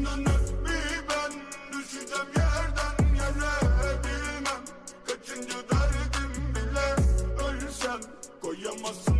Senden mi ben düşeceğim yerden yere Bilmem. Kaçıncı derdim bile Ölsem koyamazsın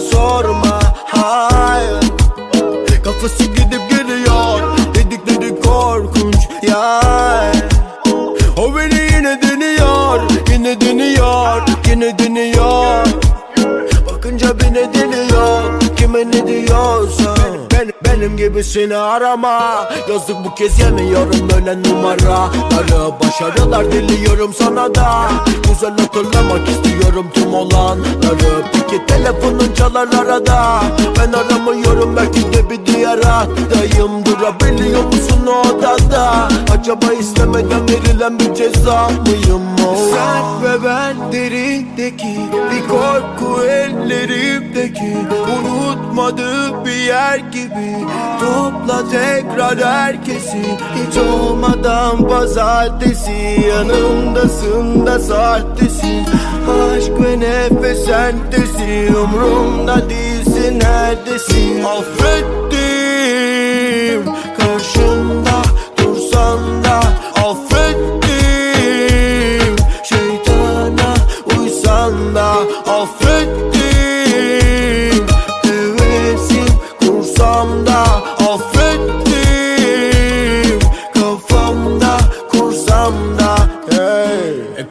sorma hayır. Kafası gidip geliyor Dedikleri korkunç ya O beni geçmişini arama? Yazık bu kez yemiyorum böyle numaraları Başarılar diliyorum sana da. Güzel hatırlamak istiyorum tüm olanları Peki telefonun çalar arada. Ben aramıyorum belki de bir diğer hattayım Durabiliyor musun o odada Acaba istemeden verilen bir ceza mıyım? Oh. Sen ve ben derindeki Bir korku ellerimdeki Unutmadık bir yer gibi Topla tekrar herkesi. Hiç olmadan pazartesi Yanımdasın da sahtesi. Aşk ve nefes entesi Umrumda değilsin neredesin? Affettim karşım longer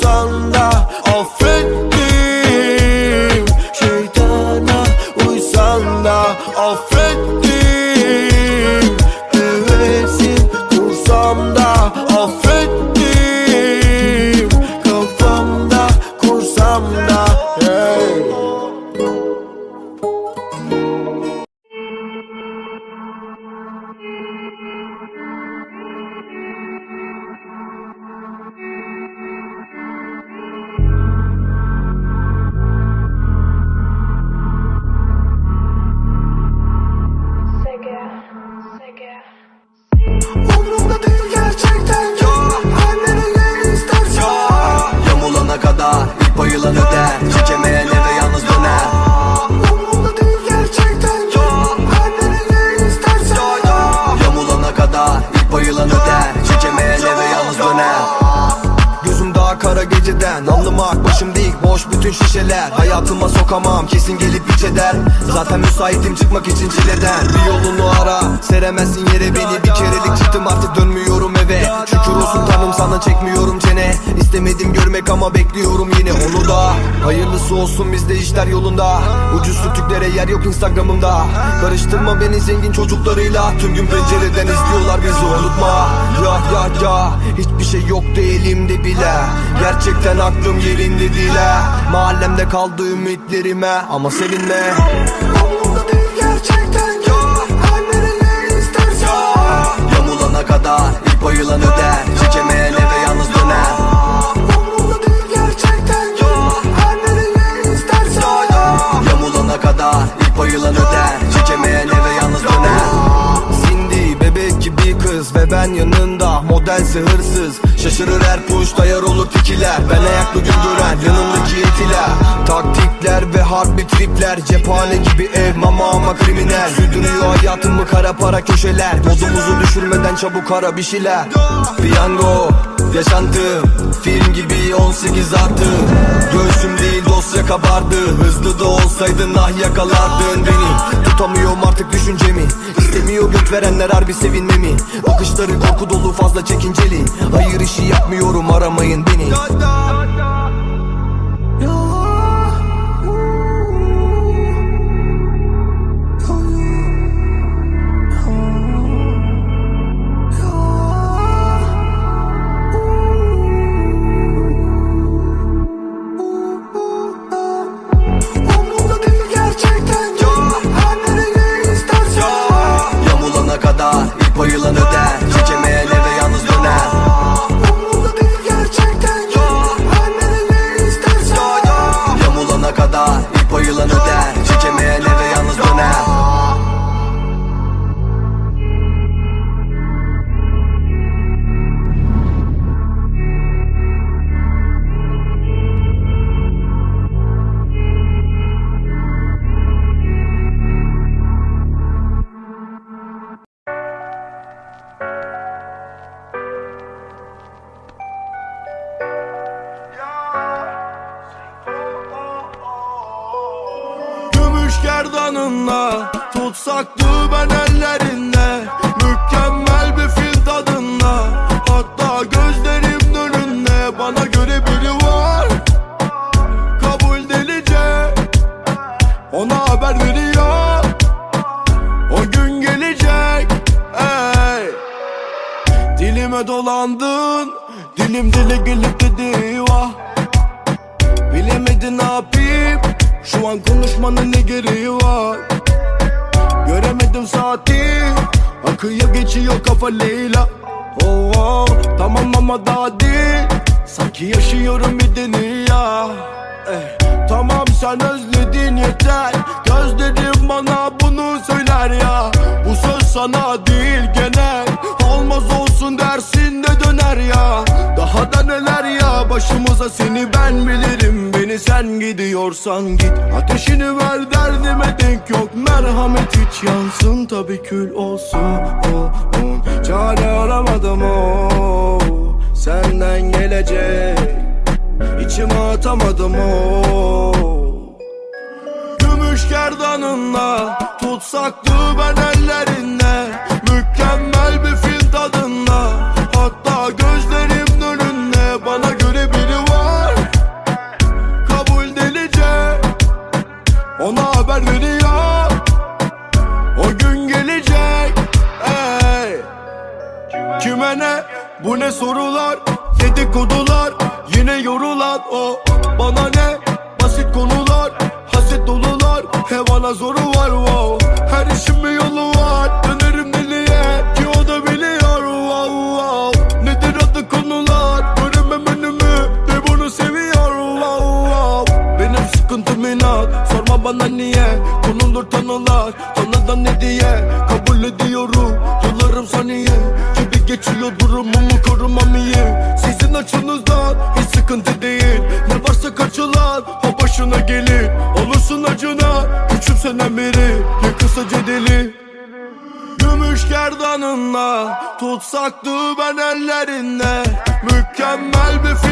dursan da Affettim Gözüm daha kara geceden. Anlamak başım değil boş bütün şişeler. Hayatıma sokamam kesin gelip iç eder. Zaten müsaitim çıkmak için çileden. Bir yolunu ara seremezsin yere beni. Bir kerelik çıktım artık dönmüyorum eve. Şükür olsun tanrım sana çekmiyorum çene. İstemedim görmek ama bekliyorum yine onu da. Hayırlısı olsun bizde işler yolunda. Ucuz sütüklere yer yok instagramımda. Karıştırma beni zengin çocuklarıyla. Tüm gün pencereden izliyorlar bizi unutma. Ya ya ya. Hiçbir şey yoktu elimde bile Gerçekten aklım yerinde değil ha. Mahallemde kaldı ümitlerime ama sevinme Umrumda değil gerçekten Her nereye istersen Yamulana kadar ilk bayılan öder Çekemeyen Şaşırır her push dayar olur tikiler Ben ayaklı gün gören yanımdaki etiler Taktikler ve harbi tripler Cephane gibi ev mama ama kriminal. Sürdürüyor hayatımı kara para köşeler. Modumuzu düşürmeden çabuk ara bir şeyler. Piyango yaşantım Film gibi 18 artı. Göğsüm değil dosya kabardı. Hızlı da olsaydın ah yakalardın beni. Tutamıyorum artık düşüncemi. İstemiyor göt verenler harbi sevinmemi. Bakışları korku dolu fazla çekinceli. Hayır işi yapmıyorum aramayın beni Göremedim saati. Akıyor geçiyor kafa Leyla. Oh, oh, Tamam ama daha değil. Sanki yaşıyorum bir dünya. Eh, Tamam sen özledin yeter. Gözlerim bana bunu söyler ya. Bu söz sana değil genel. Olmaz olsun dersin de döner ya. Daha da neler ya başımıza seni ben bilirim Beni sen gidiyorsan git. Ateşini ver derdime denk yok. Merhamet hiç yansın. Tabi kül olsun. Oh, oh. Çare aramadım o Senden gelecek. İçime atamadım o Gümüş gerdanınla Tutsaktı ben ellerinde Bana ne? Basit konular Haset dolular Hevana zoru var wow. Her işin bir yolu var Dönerim deliye Ki o da biliyor wow wow. Nedir adı konular? Göremem önümü De bunu seviyor wow wow. Benim sıkıntım inat Sorma bana niye? Konulur tanılar Tanıdan ne diye? Kabul ediyorum Yıllarım saniye. Gibi geçiyor durumumu küçümsenen biri Yakılsa deli Gümüş gerdanınla Tutsaktı ben ellerinde. Mükemmel bir film